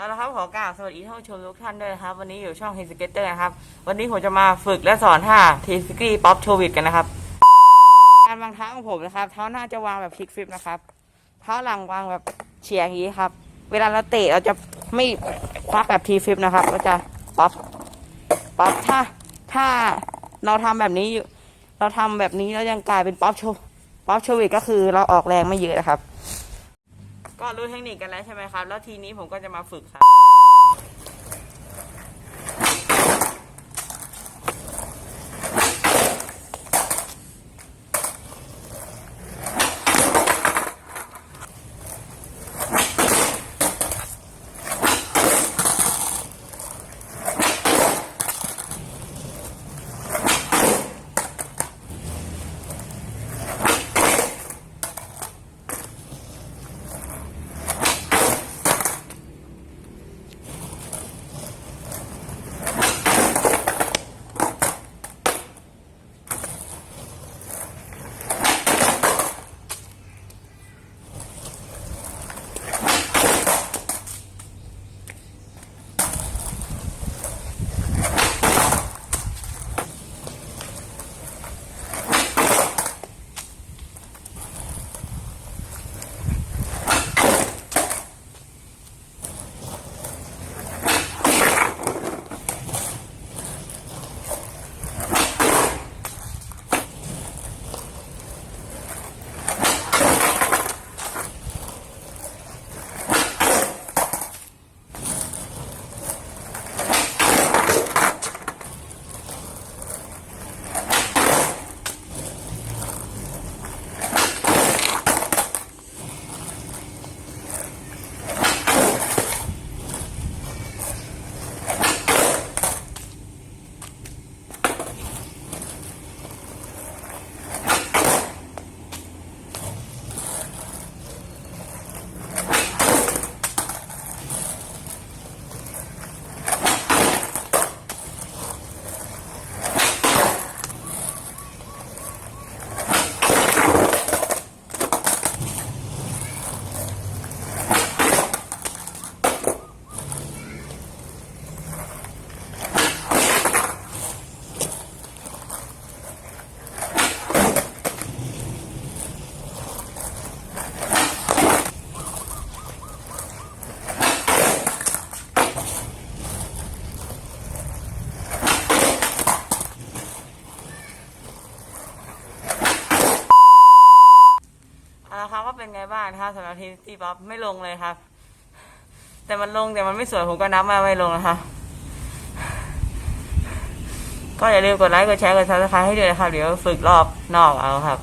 เอาละครับขอกราบสวัสดีท่านผู้ชมทุกท่านด้วยนะครับ วันนี้อยู่ช่องเฮสเกตเตอร์นะครับ วันนี้ผมจะมาฝึกและสอนท่าทีสกี้ป๊อปโชวิดกันนะครับ การวางเท้าของผมนะครับ เท้าหน้าจะวางแบบพลิกฟลิปนะครับ เท้าหลังวางแบบเฉียงอย่างนี้ครับ เวลาเราเตะเราจะไม่ควักแบบทีฟลิปนะครับเราจะป๊อปป๊อปถ้าถ้าเราทำแบบนี้อยู่เราทำแบบนี้แล้วยังกลายเป็นป๊อปโชป๊อปโชวิดก็คือเราออกแรงไม่เยอะนะครับ ก็รู้เทคนิคกันแล้วใช่ไหมครับ แล้วทีนี้ผมก็จะมาฝึกครับ บ้างนะครับสำหรับทีตีป๊อปไม่ลงเลยครับ แต่มันลงแต่มันไม่สวยผมก็นับมาไม่ลงนะคะก็อย่าลืมกดไลค์กดแชร์กดซับสไครต์ให้ด้วยนะครับเดี๋ยวฝึกรอบนอกเอาครับ